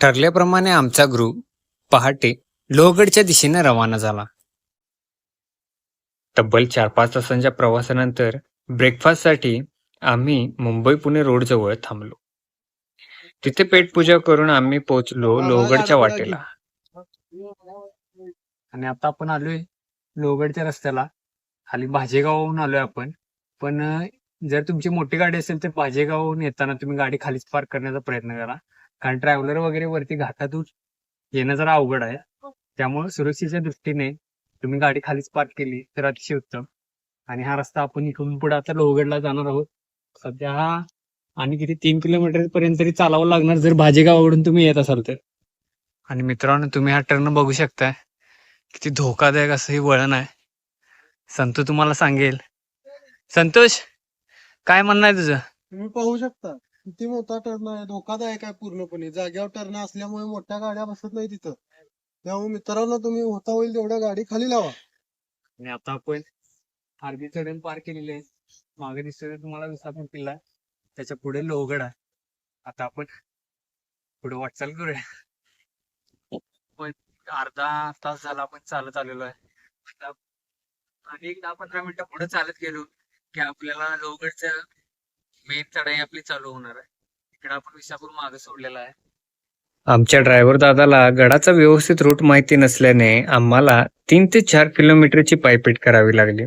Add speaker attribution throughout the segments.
Speaker 1: ठरल्याप्रमाणे आमचा ग्रुप पहाटे लोहगडच्या दिशेने रवाना झाला. तब्बल चार पाच तासांच्या प्रवासानंतर ब्रेकफास्टसाठी आम्ही मुंबई पुणे रोड जवळ थांबलो. तिथे पेटपूजा करून आम्ही पोहोचलो लोहगडच्या वाटेला. आणि आता आपण आलोय लोहगडच्या रस्त्याला. खाली भाजेगावहून आलोय आपण. पण जर तुमची मोठी गाडी असेल तर भाजेगावहून येताना तुम्ही गाडी खालीच पार्क करण्याचा प्रयत्न करा. कारण ट्रॅव्हलर वगैरे वरती घाटातून येणं जरा अवघड आहे. त्यामुळे सुरक्षेच्या दृष्टीने तुम्ही गाडी खालीच पार्क केली तर अतिशय उत्तम. आणि हा रस्ता आपण इकडून पुढे आता लोहगडला जाणार आहोत. सध्या हा आणि किती तीन किलोमीटर पर्यंत तरी चालावं लागणार जर भाजेगावाकडून तुम्ही येत असाल तर. आणि मित्रांनो तुम्ही हा टर्न बघू शकताय. किती धोकादायक असं हे वळण आहे. संतू तुम्हाला सांगेल. संतोष काय म्हणणं आहे तुझं?
Speaker 2: तुम्ही पाहू शकता. किती मोठा टर्न आहे धोकादायक आहे पूर्णपणे. जाग्यावर टर्न असल्यामुळे मोठ्या गाड्या बसत नाही तिथं. त्यामुळे मित्रांनो तुम्ही होता होईल तेवढ्या गाडी खाली लावा.
Speaker 1: आणि आता आपण आरबी चढण पार केलेले आहे. मागे दिसतोय तुम्हाला विसापण किल्ला आहे. त्याच्या पुढे लोहगड आहे. आता आपण पुढे वाटचाल करूया. पण अर्धा तास झाला आपण चालत आलेलो आहे. आता आणि एक दहा पंधरा मिनिटं पुढे चालत गेलो की आपल्याला लोहगडचं मेन चढाई आपली चालू होणार आहे. इकडे आपण विसापूर मागे सोडलेला आहे. आमच्या ड्रायव्हर दादाला गडाचा व्यवस्थित रूट माहिती नसल्याने आम्हाला तीन ते चार किलोमीटरची पायपीट करावी लागली.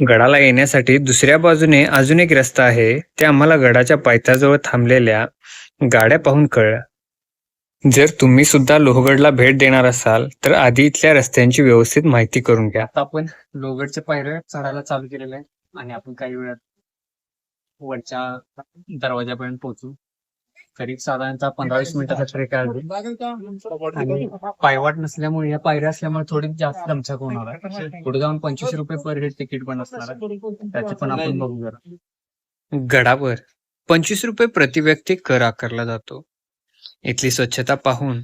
Speaker 1: गडाला येण्यासाठी दुसऱ्या बाजूने अजून एक रस्ता आहे. ते आम्हाला गडाच्या पायथ्याजवळ थांबलेल्या गाड्या पाहून कळलं. जर तुम्ही सुद्धा लोहगडला भेट देणार असाल तर आधी इथल्या रस्त्यांची व्यवस्थित माहिती करून घ्या. आता आपण लोहगडच्या पायऱ्या चढायला चालू केलेलं आहे आणि आपण काही वेळात वरच्या दरवाजापर्यंत पोहोचू. करीब साधारणतः पंधरा वीस मिनिटाचा ट्रेक आहे आणि पायवाट नसल्यामुळे या पायऱ्या असल्यामुळे थोडी जास्त दमछाक होणार आहे. पुढे जाऊन पंचवीस रुपये पर हेड तिकीट पण असणार आहे. त्याचे पण आपण बघू जरा. गडावर पंचवीस रुपये प्रति व्यक्ती कर आकारला जातो. इथली स्वच्छता पाहून.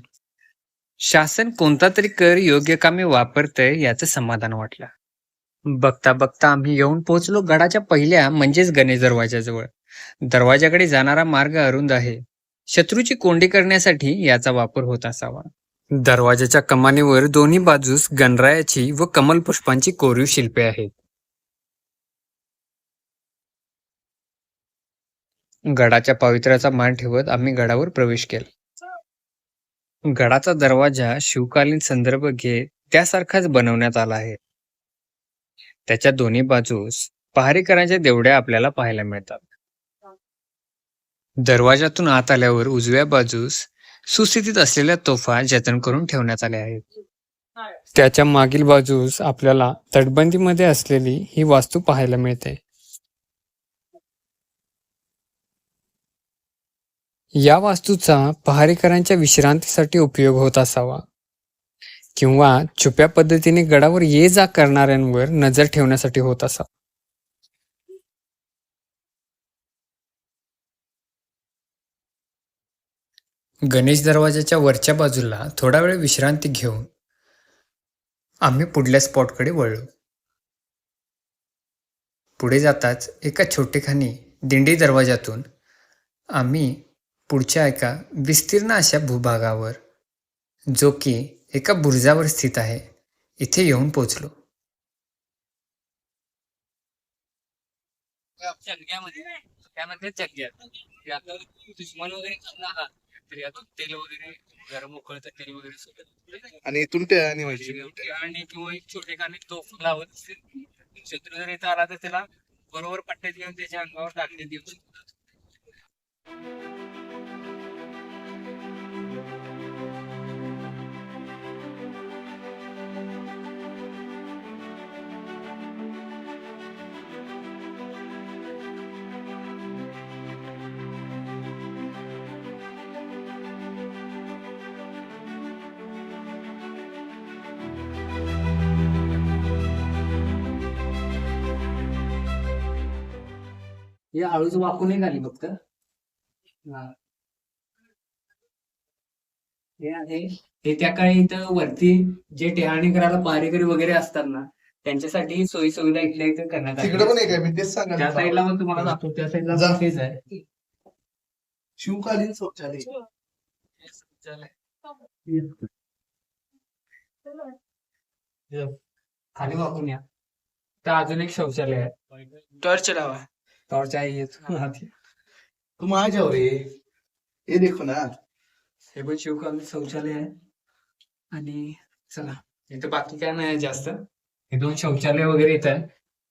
Speaker 1: शासन कोणता तरी कर योग्य कामी वापरतय याचं समाधान वाटलं. बघता बघता आम्ही येऊन पोहोचलो गडाच्या पहिल्या म्हणजेच गणेश दरवाजाजवळ दरवाजाकडे जाणारा मार्ग अरुंद आहे. शत्रूची कोंडी करण्यासाठी याचा वापर होत असावा. दरवाजाच्या कमानीवर दोन्ही बाजूस गणरायाची व कमल पुष्पांची कोरीव शिल्पे आहेत. गडाच्या पावित्र्याचा मान ठेवत आम्ही गडावर प्रवेश केला. गडाचा दरवाजा शिवकालीन संदर्भ घेत त्यासारखाच बनवण्यात आला आहे. त्याच्या दोन्ही बाजूस पहारेकरांच्या देवड्या आपल्याला पाहायला मिळतात. दरवाजातून आत आल्यावर उजव्या बाजूस सुस्थितीत असलेल्या तोफा जतन करून ठेवण्यात आल्या आहेत. त्याच्या मागील बाजूस आपल्याला तटबंदीमध्ये असलेली ही वास्तू पाहायला मिळते. या वास्तूचा पहारेकरांच्या विश्रांतीसाठी उपयोग होत असावा. किंवा छुप्या पद्धतीने गडावर ये जा करणाऱ्यांवर नजर ठेवण्यासाठी होत असा. गणेश दरवाजाच्या वरच्या बाजूला थोडा वेळ विश्रांती घेऊन आम्ही पुढल्या स्पॉटकडे वळलो. पुढे जाताच एका छोटेखानी दिंडी दरवाजातून आम्ही पुढच्या एका विस्तीर्ण अशा भूभागावर जो की एका बुरुजावर स्थित आहे. इथे येऊन पोचलो त्यामध्ये दुश्मन वगैरे तरी आता तेल वगैरे गरम उकळतं तेल वगैरे सोडत
Speaker 2: आणि इथून व्हायची.
Speaker 1: आणि किंवा एक छोटे तोफ लावत शत्रू जर इथं आला तर त्याला बरोबर पट्ट्यात घेऊन त्याच्या अंगावर टाकले देऊ हे हळूच वाकून घाली फक्त. हा. हे आहे. हे त्या काळी इथं वरती जे टेहाणी करायला पारेकरी वगैरे असतात ना त्यांच्यासाठी सोयी सुविधा इथल्या इथं करण्यात आली.
Speaker 2: तिकडे पण एक आहे मी तेच
Speaker 1: त्या साईडला मग तुम्हाला दाखवतो त्या साईडला. पण तेच आहे.
Speaker 2: शिवकालीन शौचालय.
Speaker 1: खाली वाकून या. तर अजून एक शौचालय आहे.
Speaker 3: टॉर्च लावा.
Speaker 1: टॉर्च आहे येत आधी.
Speaker 4: तुम आ जाओ रे ये. देखो ना.
Speaker 1: हे पण शिवकालीन शौचालय आहे. आणि चला इथं बाकी काय नाही जास्त. हे दोन शौचालय वगैरे येत आहे.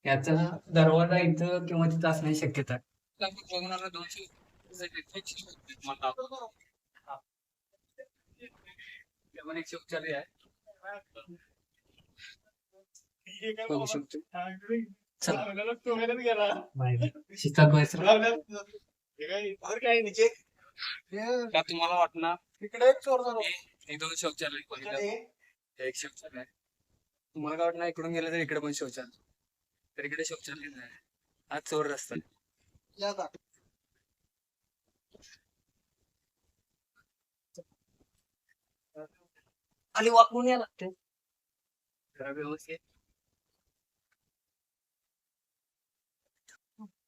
Speaker 1: याचा दरवाजा इथं किंवा तिथं असण्याची शक्यता आहे. आपण बघून आलो दोन शौचालय मला. हा. हे पण एक शौचालय आहे बघू शकतो. का तुम्हाला वाटणार.
Speaker 2: इकडे एक चोर झाला.
Speaker 1: दोन शौचालय हे एक शौचालय. तुम्हाला काय वाटणार इकडून गेलं तर इकडे पण शौचालय. तर इकडे शौचालय नाही. हा चोर रस्ता. खाली वाकून या लागते व्यवस्थित.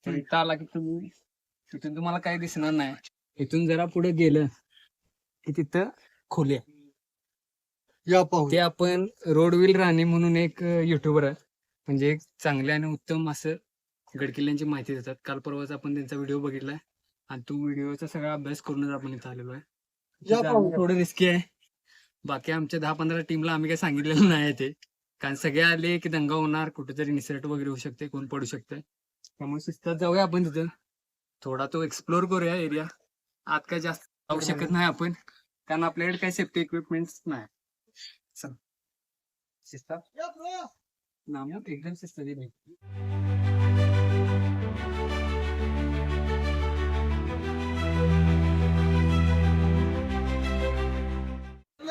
Speaker 1: इथं आला की तुम्ही तिथून तुम्हाला काही दिसणार नाही. इथून जरा पुढे गेलं की तिथं खोली आहे
Speaker 2: या पाहू.
Speaker 1: ते आपण रोडविल राणे म्हणून एक युट्यूबर आहे. म्हणजे एक चांगले आणि उत्तम असं गडकिल्ल्यांची माहिती देतात. काल परवाच आपण त्यांचा व्हिडिओ बघितलाय. आणि तो व्हिडिओचा सगळा अभ्यास करूनच आपण इथं आलेलो आहे.
Speaker 2: या
Speaker 1: तिथं थोडं रिस्की आहे. बाकी आमच्या दहा पंधरा टीमला आम्ही काही सांगितलेलं नाही ते. कारण सगळे आले की दंगा होणार. कुठेतरी निसर्ट वगैरे होऊ शकते. कोण पडू शकते त्यामुळे शिस्तात जाऊया आपण तिथं. थोडा तो एक्सप्लोर करूया एरिया आत काय जास्त जाऊ शकत नाही आपण. कारण आपल्याकडे काही सेफ्टी इक्विपमेंट नाही. एकदम शिस्त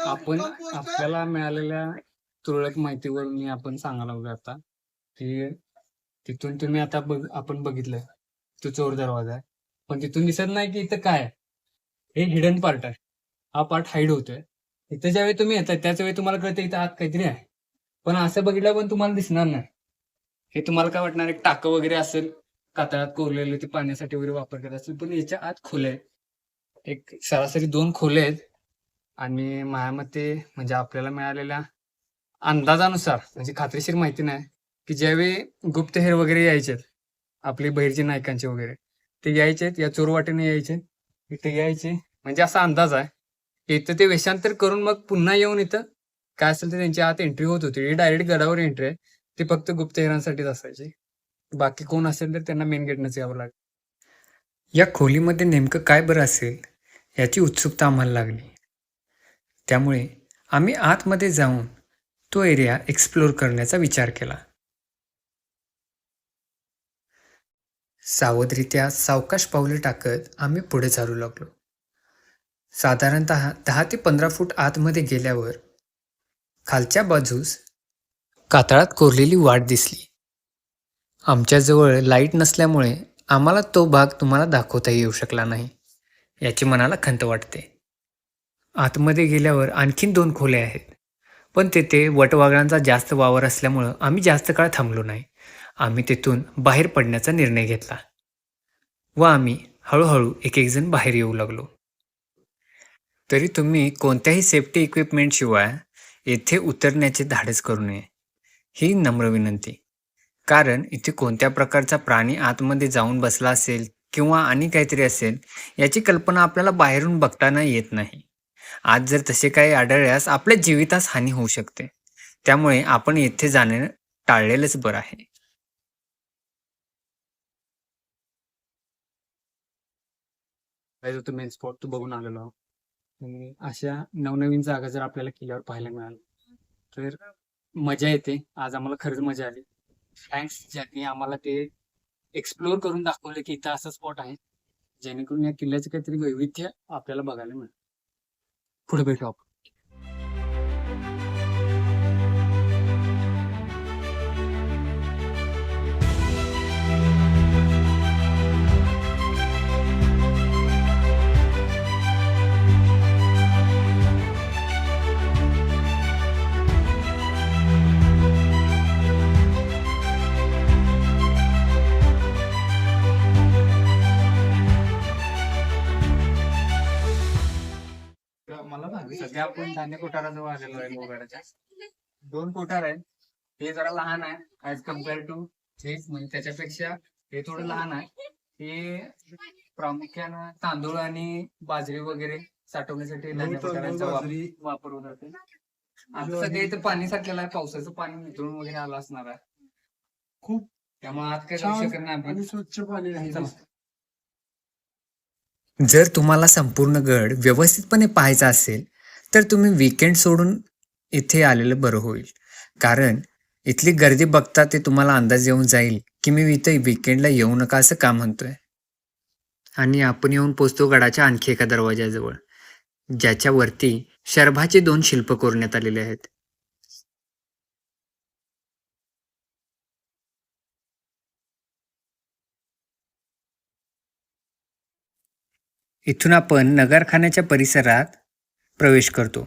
Speaker 1: आपण आपल्याला मिळालेल्या तुरळक माहितीवरून आपण सांगायला लागलो आता. की तिथून तुम्ही आता बघ आपण बघितलं तो चोर दरवाजा आहे. पण तिथून दिसत नाही की इथं काय हे हिडन पार्ट आहे. हा पार्ट हाईड होतोय. इथं ज्यावेळी तुम्ही येतात त्याच वेळी तुम्हाला कळतं इथं आत काहीतरी आहे. पण असं बघितलं पण तुम्हाला दिसणार नाही. हे तुम्हाला काय वाटणार एक टाकं वगैरे असेल कातळात कोरलेलं ते पाण्यासाठी वगैरे वापर करत असेल पण याच्या आत खोले आहेत. एक सरासरी दोन खोले आहेत. आणि माझ्या मते म्हणजे आपल्याला मिळालेल्या अंदाजानुसार म्हणजे खात्रीशीर माहिती नाही की ज्यावेळी गुप्तहेर वगैरे यायचे आपले बहिरची नायकांचे वगैरे ते यायचे या चोरवाटेने यायचे इथे यायचे. म्हणजे असा अंदाज आहे. की इथं ते वेषांतर करून मग पुन्हा येऊन इथं काय असेल ते त्यांची आत एंट्री होत होती. ही डायरेक्ट गडावर एंट्री आहे. ती फक्त गुप्तहेरांसाठीच असायची. बाकी कोण असेल तर त्यांना मेन गेटनंच यावं लागेल.
Speaker 5: या खोलीमध्ये नेमकं काय बरं असेल याची उत्सुकता आम्हाला लागली. त्यामुळे आम्ही आतमध्ये जाऊन तो एरिया एक्सप्लोर करण्याचा विचार केला. सावधरित्या सावकाश पावले टाकत आम्ही पुढे चालू लागलो. साधारणत दहा ते पंधरा फूट आतमध्ये गेल्यावर खालच्या बाजूस कातळात कोरलेली वाट दिसली. आमच्याजवळ लाइट नसल्यामुळे आम्हाला तो भाग तुम्हाला दाखवता येऊ शकला नाही याची मनाला खंत वाटते. आतमध्ये गेल्यावर आणखीन दोन खोले आहेत पण तेथे वटवागळांचा जास्त वावर असल्यामुळं आम्ही जास्त काळ थांबलो नाही. आम्ही तिथून बाहेर पडण्याचा निर्णय घेतला व आम्ही हळूहळू एक एक जण बाहेर येऊ लागलो. तरी तुम्ही कोणत्याही सेफ्टी इक्विपमेंटशिवाय येथे उतरण्याचे धाडस करू नये ही नम्र विनंती. कारण इथे कोणत्या प्रकारचा प्राणी आतमध्ये जाऊन बसला असेल किंवा आणि काहीतरी असेल याची कल्पना आपल्याला बाहेरून बघताना येत नाही. आज जर तसे काही आढळल्यास आपल्या जीवितास हानी होऊ शकते. त्यामुळे आपण येथे जाणे टाळलेलंच बरं आहे.
Speaker 1: पाहिजे होतं मेन स्पॉट तो बघून आलेलो आहोत. आणि अशा नवनवीन जागा जर आपल्याला किल्ल्यावर पाहायला मिळाल्या तर मजा येते. आज आम्हाला खरंच मजा आली. थँक्स ज्यांनी आम्हाला ते एक्सप्लोअर करून दाखवलं की इथं असं स्पॉट आहे जेणेकरून या किल्ल्याचं काहीतरी वैविध्य आपल्याला बघायला मिळेल. पुढे भेटू आपण. सध्या आपण धान्य कोठाराजवळ आलेलो आहे लोहगडाच्या दोन कोठार आहेत. हे जरा लहान आहे. ऍज कंपेअर टू हे म्हणजे त्याच्यापेक्षा हे थोडं लहान आहे. हे प्रामुख्यानं तांदूळ आणि बाजरी वगैरे साठवण्यासाठी धान्य कोठारांचा वापर होत जाते आता सध्या इथं पाणी साठलेलं आहे. पावसाचं पाणी निथळून वगैरे आलं असणार आहे.
Speaker 2: खूप
Speaker 1: त्यामुळे आज
Speaker 2: छान
Speaker 1: शकत नाही आपण.
Speaker 2: आणि स्वच्छ पाणी आहे.
Speaker 1: चला.
Speaker 5: जर तुम्हाला संपूर्ण गड व्यवस्थितपणे पाहायचा असेल तर तुम्ही विकेंड सोडून इथे आलेलं बरं होईल. कारण इथली गर्दी बघता ते तुम्हाला अंदाज येऊन जाईल की मी इथं विकेंडला येऊ नका असं का म्हणतोय. आणि आपण येऊन पोचतो गडाच्या आणखी एका दरवाजाजवळ ज्याच्यावरती शरभाचे शर्भाचे दोन शिल्प कोरण्यात आलेले आहेत. इथून आपण नगरखान्याच्या परिसरात प्रवेश करतो.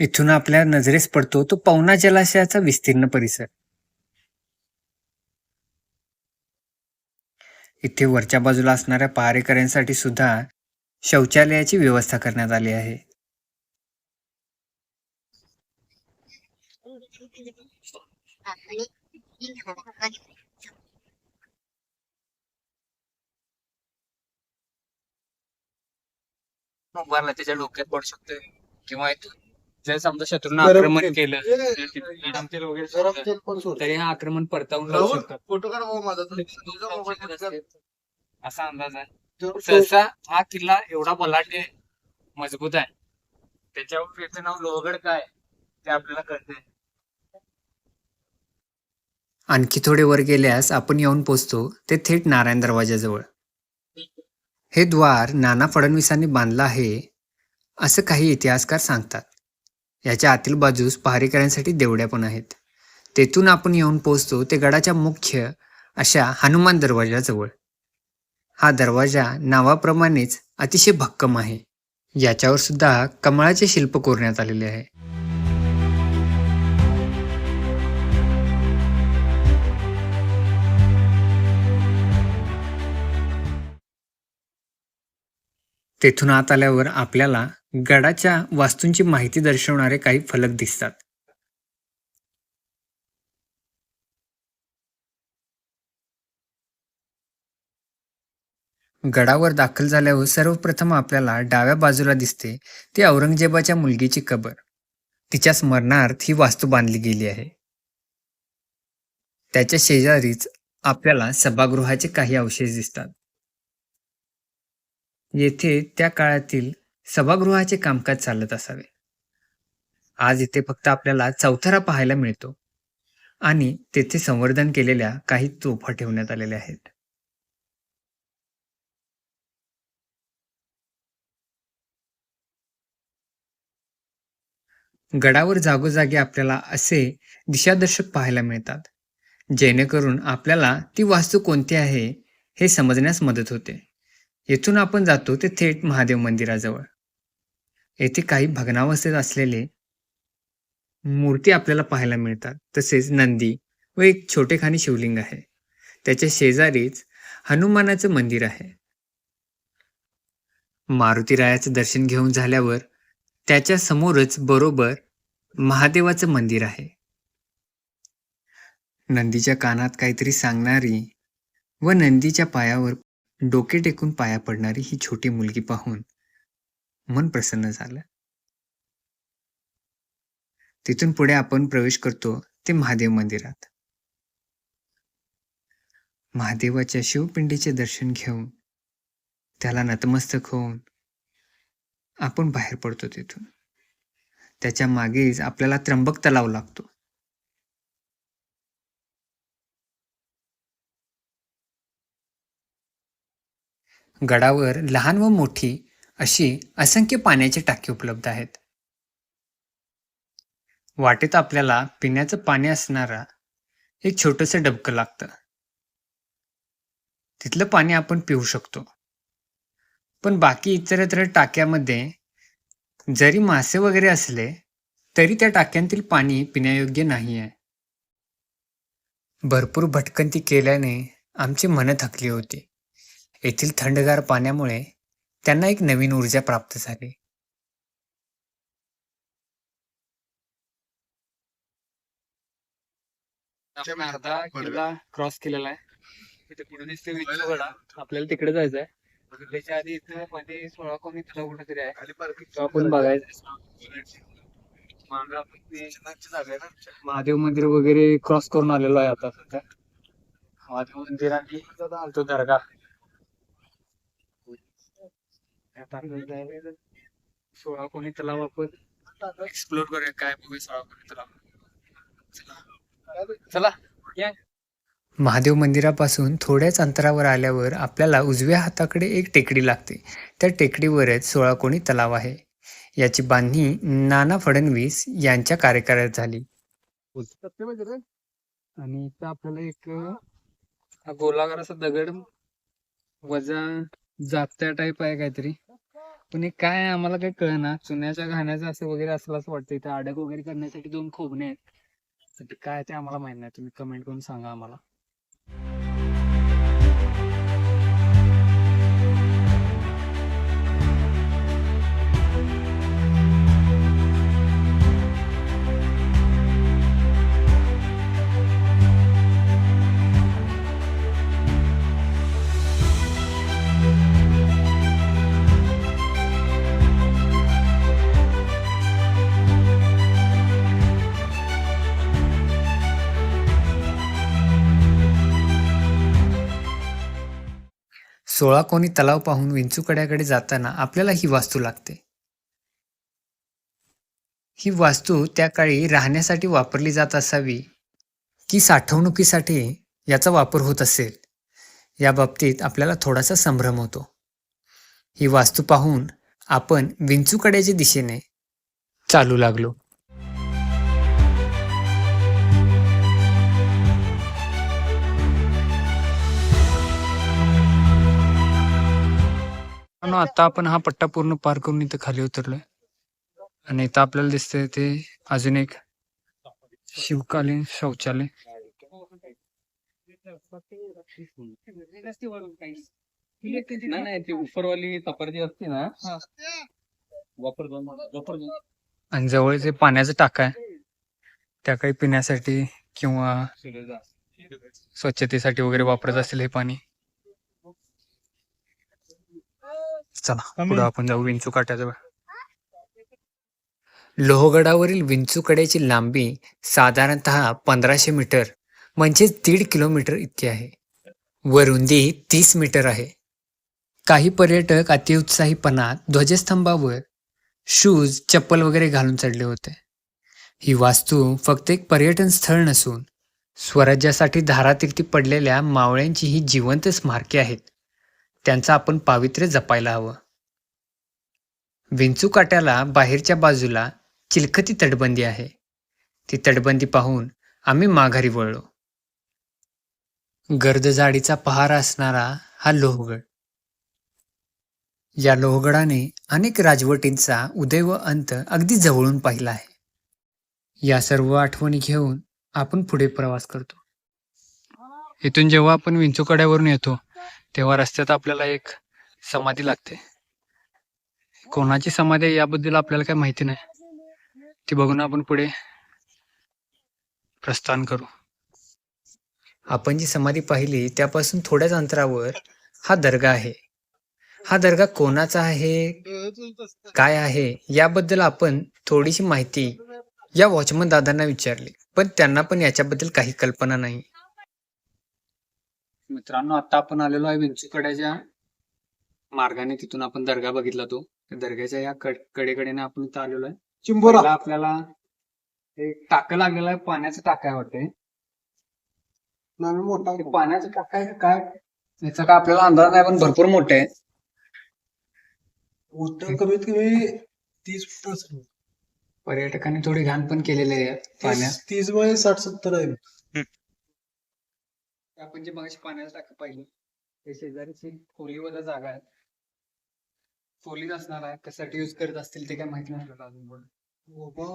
Speaker 5: इथून आपल्या नजरेस पडतो तो पवना जलाशयाचा विस्तीर्ण परिसर. इथे वरच्या बाजूला असणाऱ्या पहारेकऱ्यांसाठी सुद्धा शौचालयाची व्यवस्था करण्यात आली आहे.
Speaker 1: उभारला त्याच्या डोक्यात पडू शकतोय. किंवा इथं जर समजा शत्रूनं
Speaker 2: गरम
Speaker 1: आक्रमण
Speaker 2: तेल.
Speaker 1: केलं
Speaker 2: ए,
Speaker 1: गरम तेल वगैरे
Speaker 2: गरम
Speaker 1: सोडलं,
Speaker 2: तेल पण सोड
Speaker 1: तरी हा आक्रमण परतावून लावू
Speaker 2: राहुल,
Speaker 1: शकतात
Speaker 2: फोटो काढ बाबा माझा. तुझा मोबाईल मध्ये काढ.
Speaker 1: असा अंदाज आहे.
Speaker 2: तो-
Speaker 1: सहसा हा किल्ला एवढा बलाढ्य आहे, मजबूत आहे. त्याच्यावर याचं नाव लोहगड काय ते आपल्याला कळतंय.
Speaker 5: आणखी थोडे वर गेल्यास आपण येऊन पोचतो ते थेट नारायण दरवाजाजवळ. हे द्वार नाना फडणवीसांनी बांधलं आहे असं काही इतिहासकार सांगतात. याच्या आतील बाजूस पहारेकऱ्यांसाठी देवड्या पण आहेत. तेथून आपण येऊन पोहोचतो ते गडाच्या मुख्य अशा हनुमान दरवाजाजवळ. हा दरवाजा नावाप्रमाणेच अतिशय भक्कम आहे. याच्यावर सुद्धा कमळाचे शिल्प कोरण्यात आलेले आहे. तेथून आत आल्यावर आपल्याला गडाच्या वास्तूंची माहिती दर्शवणारे काही फलक दिसतात. गडावर दाखल झाल्यावर सर्वप्रथम आपल्याला डाव्या बाजूला दिसते ती औरंगजेबाच्या मुलगीची कबर. तिच्या स्मरणार्थ ही वास्तू बांधली गेली आहे. त्याच्या शेजारीच आपल्याला सभागृहाचे काही अवशेष दिसतात. येथे त्या काळातील सभागृहाचे कामकाज चालत असावे. आज इथे फक्त आपल्याला चौथरा पाहायला मिळतो. आणि तेथे संवर्धन केलेल्या काही तोफा ठेवण्यात आलेल्या आहेत. गडावर जागोजागी आपल्याला असे दिशादर्शक पाहायला मिळतात जेणेकरून आपल्याला ती वास्तू कोणती आहे हे समजण्यास मदत होते. येथून आपण जातो ते थेट महादेव मंदिराजवळ. येथे काही भग्नावस्थेत असलेले मूर्ती आपल्याला पाहायला मिळतात. तसेच नंदी व एक छोटेखानी शिवलिंग आहे. त्याच्या शेजारीच हनुमानाचं मंदिर आहे. मारुतीरायाचं दर्शन घेऊन झाल्यावर त्याच्या समोरच बरोबर महादेवाचं मंदिर आहे. नंदीच्या कानात काहीतरी सांगणारी व नंदीच्या पायावर डोके टेकून पाया पडणारी ही छोटी मुलगी पाहून मन प्रसन्न झालं. तिथून पुढे आपण प्रवेश करतो ते महादेव मंदिरात. महादेवाच्या शिवपिंडीचे दर्शन घेऊन त्याला नतमस्तक होऊन आपण बाहेर पडतो तिथून. त्याच्या मागेच आपल्याला त्र्यंबक तलाव लागतो. गडावर लहान व मोठी अशी असंख्य पाण्याची टाकी उपलब्ध आहेत. वाटेत आपल्याला पिण्याचं पाणी असणारा एक छोटस डबकं लागतं. तिथलं पाणी आपण पिऊ शकतो. पण बाकी इतरत्र टाक्यामध्ये जरी मासे वगैरे असले तरी त्या टाक्यांतील पाणी पिण्यायोग्य नाही आहे भरपूर भटकंती केल्याने आमची मनं थकली होती. येथील थंडगार पाण्यामुळे त्यांना एक नवीन ऊर्जा प्राप्त झाली.
Speaker 1: आपण अर्धा किल्ला क्रॉस केलेला आहे. तिथे पुढे दिसते विंचूगडा आपल्याला तिकडे जायचंय. त्याच्या आधी इथं मध्ये सोळा कोणी तलाव कुठे तरी आहे. तो आपण बघायचं महादेव मंदिर वगैरे क्रॉस करून आलेलो आहे आता सध्या. महादेव मंदिर आणि तो दर्गा आता आपल्याला जायचं सोळा कोणी तलाव आपण एक्सप्लोर करूया काय बघूया सोळा कोणी तलाव चला. या.
Speaker 5: महादेव मंदिरापासून थोड्याच अंतरावर आल्यावर आपल्याला उजव्या हाताकडे एक टेकडी लागते. त्या टेकडीवरच सोळा कोणी तलाव आहे. याची बांधणी नाना फडणवीस यांच्या कार्यकाळात झाली.
Speaker 1: आणि इथं आपल्याला एक गोलाकार असा दगड वजा जात्या टाईप आहे काहीतरी. पण हे काय आहे आम्हाला काही कळना. चुन्याच्या घाण्याचं असं वगैरे असलं असं वाटतं इथं अडक वगैरे करण्यासाठी दोन खोबणे आहेत. तर ते काय ते आम्हाला माहीत नाही. तुम्ही कमेंट करून सांगा आम्हाला.
Speaker 5: सोळा कोणी तलाव पाहून विंचूकड्याकडे जाताना आपल्याला ही वास्तू लागते. ही वास्तू त्या काळी राहण्यासाठी वापरली जात असावी की साठवणुकीसाठी याचा वापर होत असेल. या बाबतीत आपल्याला थोडासा संभ्रम होतो. ही वास्तू पाहून आपण विंचूकड्याच्या दिशेने चालू लागलो.
Speaker 1: आता आपण हा पट्टा पूर्ण पार करून इथं खाली उतरलोय. आणि इथं आपल्याला दिसतंय ते अजून एक शिवकालीन शौचालय. आणि जवळच हे पाण्याचं टाका आहे त्या काही पिण्यासाठी किंवा स्वच्छतेसाठी वगैरे वापरत असेल हे पाणी. चला पुढे आपण जाऊ विंचू काट्याजवळ.
Speaker 5: लोहगडावरील विंचूकड्याची लांबी साधारणतः पंधराशे मीटर म्हणजेच दीड किलोमीटर इतकी आहे. व रुंदी तीस मीटर आहे. काही पर्यटक अतिउत्साहीपणात ध्वजस्तंभावर शूज चप्पल वगैरे घालून चढले होते. ही वास्तू फक्त एक पर्यटन स्थळ नसून स्वराज्यासाठी धारातीर्थी पडलेल्या मावळ्यांची ही जिवंत स्मारके आहेत. त्यांचं आपण पावित्र्य जपायला हवं. विंचू काट्याला बाहेरच्या बाजूला चिलखती तटबंदी आहे. ती तटबंदी पाहून आम्ही माघारी वळलो. गर्द जाडीचा पहारा असणारा हा लोहगड. या लोहगडाने अनेक राजवटींचा उदय व अंत अगदी जवळून पाहिला आहे. या सर्व आठवणी घेऊन आपण पुढे प्रवास करतो.
Speaker 1: इथून जेव्हा आपण विंचूकड्यावरून येतो तेव्हा रस्त्यात आपल्याला एक समाधी लागते. कोणाची समाधी आहे याबद्दल आपल्याला काही माहिती नाही. ती बघून आपण पुढे प्रस्थान करू.
Speaker 5: आपण जी समाधी पाहिली त्यापासून थोड्याच अंतरावर हा दर्गा आहे. हा दर्गा कोणाचा आहे? काय आहे? याबद्दल आपण थोडीशी माहिती या वॉचमन दादांना विचारली. पण त्यांना पण याच्याबद्दल काही कल्पना नाही.
Speaker 1: मित्रांनो आता आपण आलेलो आहे विंचूकड्याच्या मार्गाने. तिथून आपण दर्गा बघितला तो. दर्ग्याच्या या कड- कडेकडेने आपण इथं आलेलो आहे.
Speaker 2: चिंबोरा.
Speaker 1: आपल्याला एक टाकं लागलेलं आहे. पाण्याचं टाकं आहे वाटते
Speaker 2: मोठा
Speaker 1: पाण्याचं टाकं आहे का काय? याचा काय आपल्याला अंदाज नाही पण भरपूर मोठे आहे.
Speaker 2: मोठं कमीत कमी तीस फूट असेल.
Speaker 1: पर्यटकांनी थोडी घाण पण केलेली आहे पाण्यात
Speaker 2: तीस- तीस बाय साठ सत्तर आहे.
Speaker 1: आपण जे मगाशी पाण्यात टाक पाहिलं हे शेजारीची खोलीवर जागा आहे. खोलीत असणार आहे कशासाठी यूज करत असतील ते काय माहिती नाही. अजून पण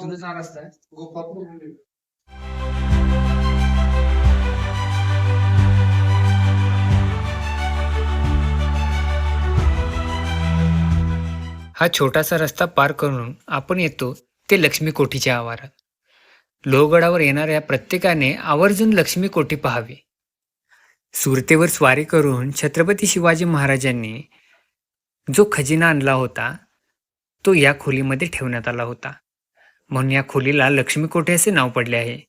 Speaker 1: तुला जाणार असत.
Speaker 2: गोपापूर
Speaker 5: हा छोटासा रस्ता पार करून आपण येतो ते लक्ष्मी कोठीच्या आवारात. लोहगडावर येणाऱ्या प्रत्येकाने आवर्जून लक्ष्मी कोठी पाहावी. सुरतेवर स्वारी करून छत्रपती शिवाजी महाराजांनी जो खजिना आणला होता तो या खोलीमध्ये ठेवण्यात आला होता. म्हणून या खोलीला लक्ष्मी कोठे असे नाव पडले आहे?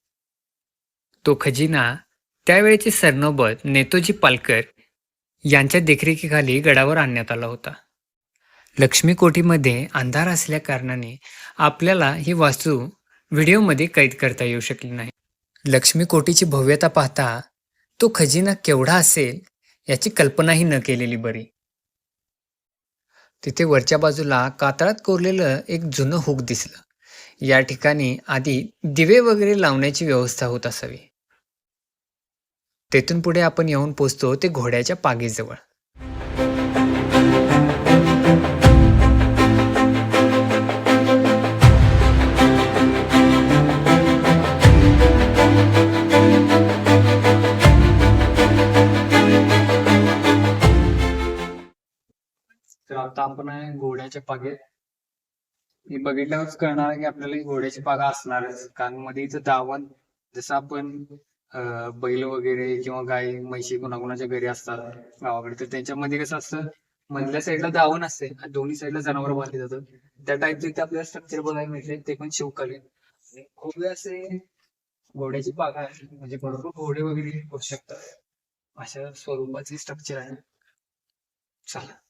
Speaker 5: तो खजिना त्यावेळेचे सरनोबत नेतोजी पालकर यांच्या देखरेखीखाली गडावर आणण्यात आला होता. लक्ष्मी कोठीमध्ये अंधार असल्या कारणाने आपल्याला ही वास्तू व्हिडिओमध्ये कैद करता येऊ शकली नाही. लक्ष्मी कोटीची भव्यता पाहता तो खजिना केवढा असेल याची कल्पनाही न केलेली बरी. तिथे वरच्या बाजूला कातळात कोरलेलं एक जुनं हुक दिसलं. या ठिकाणी आधी दिवे वगैरे लावण्याची व्यवस्था होत असावी. तेथून पुढे आपण येऊन पोचतो ते घोड्याच्या पागीजवळ.
Speaker 1: आता आपण आहे घोड्याच्या पागे. हे बघितल्यावरच कळणार आहे की आपल्याला घोड्याची पागा असणारच. कारण मध्ये इथं दावण जसं आपण बैल वगैरे किंवा गाय म्हशी कुणाकुणाच्या घरी असतात गावाकडे तर त्याच्यामध्ये कसं असतं मधल्या साईडला दावण असते आणि दोन्ही साईडला जनावर बांधली जातात. त्या टाईपचे इथे आपल्याला स्ट्रक्चर बघायला मिळते ते पण शिवकालीन. खूप असे घोड्याची पाग आहे म्हणजे भरपूर घोडे वगैरे होऊ शकतात. अशा स्वरूपाचे स्ट्रक्चर आहे. चला.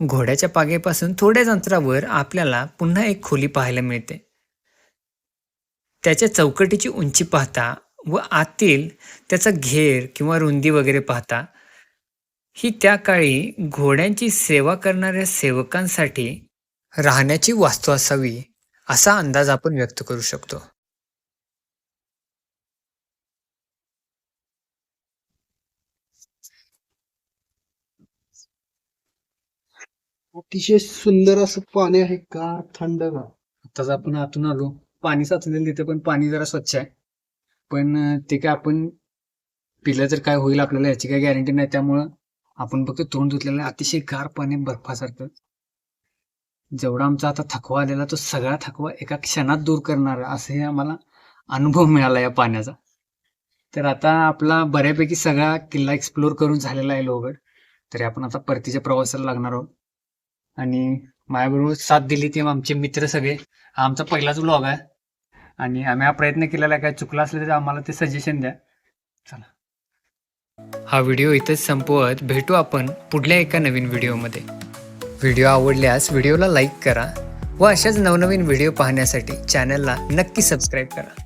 Speaker 5: घोड्याच्या पागेपासून थोड्याच अंतरावर आपल्याला पुन्हा एक खोली पाहायला मिळते. त्याच्या चौकटीची उंची पाहता व आतील त्याचा घेर किंवा रुंदी वगैरे पाहता ही त्या काळी घोड्यांची सेवा करणाऱ्या सेवकांसाठी राहण्याची वास्तू असावी असा अंदाज आपण व्यक्त करू शकतो.
Speaker 2: अतिशय सुंदर असं पाणी आहे. गार का?
Speaker 1: आताच आपण आतून आलो. पाणी साचलेलं तिथे पण पाणी जरा स्वच्छ आहे. पण ते काय आपण पिलं तर काय होईल आपल्याला याची काय गॅरंटी नाही. त्यामुळं आपण फक्त तोंड धुतलेलं अतिशय गार पाणी बर्फासारखं. जेवढा आमचा आता थकवा आलेला तो सगळा थकवा एका क्षणात दूर करणार असं हे आम्हाला अनुभव मिळाला या पाण्याचा. तर आता आपला बऱ्यापैकी सगळा किल्ला एक्सप्लोर करून झालेला आहे लोहगड तरी आपण आता परतीच्या प्रवासाला लागणार आहोत. आणि माझ्याबरोबर साथ दिली ती आमचे मित्र सगळे. आमचा पहिलाच व्लॉग आहे. आणि आम्ही हा प्रयत्न केलेला आहे काय चुकला असलं तर आम्हाला ते सजेशन द्या. चला.
Speaker 5: हा व्हिडिओ इथेच संपवत. भेटू आपण पुढल्या एका नवीन व्हिडिओमध्ये व्हिडिओ आवडल्यास व्हिडिओला लाईक करा व अशाच नवनवीन व्हिडिओ पाहण्यासाठी चॅनलला नक्की सबस्क्राईब करा.